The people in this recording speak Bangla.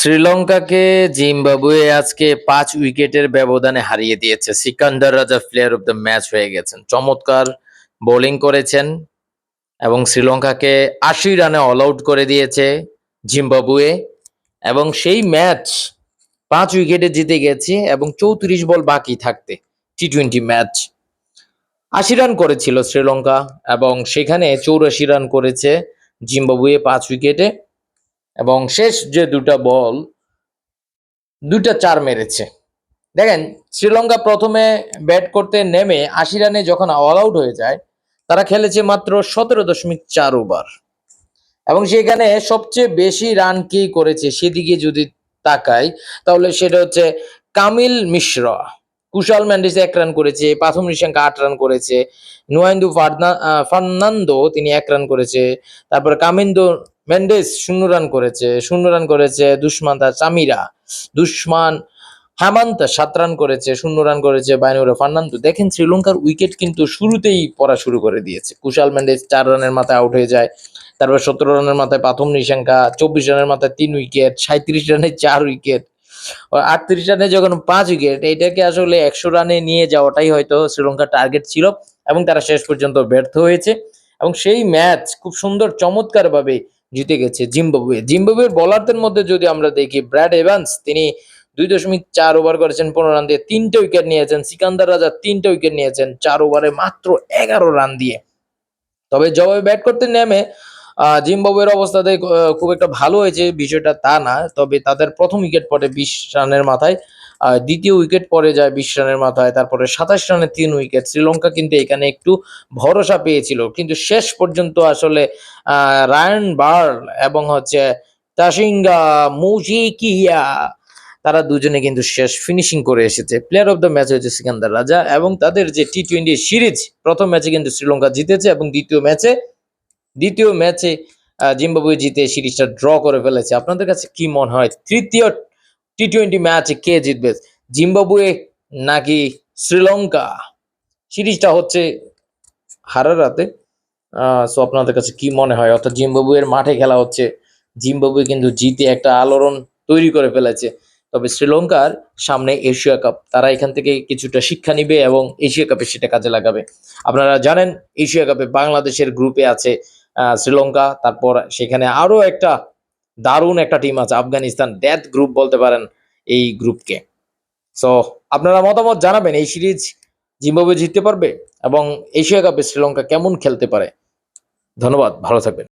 শ্রীলঙ্কাকে জিম্বাবুয়ে আজকে পাঁচ উইকেটের ব্যবধানে হারিয়ে দিয়েছে। সিকান্দার রাজা প্লেয়ার অফ দ্য ম্যাচ হয়ে গেছেন। চমৎকার বোলিং করেছেন এবং শ্রীলঙ্কাকে আশি রানে অল আউট করে দিয়েছে জিম্বাবুয়ে। এবং সেই ম্যাচ পাঁচ উইকেটে জিতে গেছে এবং চৌত্রিশ বল বাকি থাকতে টি টোয়েন্টি ম্যাচ আশি রান করেছিল শ্রীলঙ্কা এবং সেখানে চৌরাশি রান করেছে জিম্বাবুয়ে পাঁচ উইকেটে। এবং শেষ যে দুটা বল দুটা চার মেরেছে। দেখেন, শ্রীলঙ্কা প্রথমে ব্যাট করতে নেমে আশি রানে যখন অল আউট হয়ে যায়, তারা খেলেছে মাত্র সতেরো দশমিক চার ওভার। এবং সেখানে সবচেয়ে বেশি রান কি করেছে সেদিকে যদি তাকাই, তাহলে সেটা হচ্ছে কামিল মিশ্রা। কুশাল ম্যান্ডিস এক রান করেছে, প্রথম নিশাঙ্কা আট রান করেছে, নুয়াইন্দু ফার্না ফার্নান্দো তিনি এক রান করেছে, তারপর কামিন্দো মেন্ডেস শূন্য রান করেছে, শূন্য রান করেছে দুষ্মান্তা চামিরা। দুষ্মান হেমান্ত সাত রান করেছে, শূন্য রান করেছে বাইনুরা ফার্নান্দো। দেখেন শ্রীলঙ্কার উইকেট কিন্তু শুরুতেই পড়া শুরু করে দিয়েছে। কুশাল মেন্ডেস চার রানের মাথায় আউট হয়ে যায়, তারপর সতেরো রানের মাথায় প্রথম নিশাঙ্কা, চব্বিশ রানের মাথায় তিন উইকেট সাঁত্রিশ রানে চার উইকেট আটত্রিশ রানে যখন পাঁচ উইকেট এটাকে আসলে একশো রানে নিয়ে যাওয়াটাই হয়তো শ্রীলঙ্কার টার্গেট ছিল এবং তারা শেষ পর্যন্ত ব্যর্থ হয়েছে। এবং সেই ম্যাচ খুব সুন্দর চমৎকার ভাবে জিতে গেছে জিম্বাবুয়ে। জিম্বাবুয়ের বলারদের মধ্যে যদি আমরা দেখি ব্র্যাড এভান্স তিনি দুই দশমিক চার ওভার করেছেন, পনেরো রান দিয়ে তিনটে উইকেট নিয়েছেন, সিকান্দার রাজা তিনটে উইকেট নিয়েছেন, চার ওভারে মাত্র এগারো রান দিয়ে। তবে জবাবে ব্যাট করতে নেমে জিম্বাবুয়ের অবস্থাতে খুব একটা ভালো হয়েছে, বিষয়টা তা না, তবে তাদের প্রথম উইকেট পড়ে বিশ রানের মাথায়। দ্বিতীয় উইকেট পড়ে যায় বিশ রানের মাথায়, তারপরে সাতাশ রানে তিন উইকেট শ্রীলঙ্কা কিন্তু এখানে একটু ভরসা পেয়েছিল। কিন্তু শেষ পর্যন্ত আসলে রায়ন বার্ল এবং হচ্ছে তাসিঙ্গা মুজিকিয়া, তারা দুজনে কিন্তু শেষ ফিনিশিং করে এসেছে। প্লেয়ার অফ দ্য ম্যাচ হয়েছে সিকান্দার রাজা এবং তাদের যে টি টোয়েন্টি সিরিজ, প্রথম ম্যাচে কিন্তু শ্রীলঙ্কা জিতেছে এবং দ্বিতীয় ম্যাচে দ্বিতীয় ম্যাচে জিম্বাবুয়ে জিতে সিরিজটা ড্র করে ফেলেছে। আপনাদের কাছে কি মনে হয়? তৃতীয় টি টোয়েন্টি ম্যাচে কে জিতবে? জিম্বাবুয়ে নাকি শ্রীলঙ্কা? সিরিজটা হচ্ছে হারারাতে সো আপনাদের কাছে কি মনে হয়? অর্থাৎ জিম্বাবুয়ের মাঠে খেলা হচ্ছে। জিম্বাবুয়ে কিন্তু জিতে একটা আলোড়ন তৈরি করে ফেলেছে। তবে শ্রীলঙ্কার সামনে এশিয়া কাপ, তারা এখান থেকে কিছুটা শিক্ষা নিবে এবং এশিয়া কাপে সেটা কাজে লাগাবে। আপনারা জানেন, এশিয়া কাপে বাংলাদেশের গ্রুপে আছে শ্রীলঙ্কা, তারপর সেখানে আরও একটা দারুণ একটা টিম আছে আফগানিস্তান ডেথ গ্রুপ বলতে পারেন এই গ্রুপকে সো আপনারা মতামত জানাবেন এই সিরিজ জিম্বাবুয়ে জিততে পারবে এবং এশিয়া কাপে শ্রীলঙ্কা কেমন খেলতে পারে। ধন্যবাদ, ভালো থাকবেন।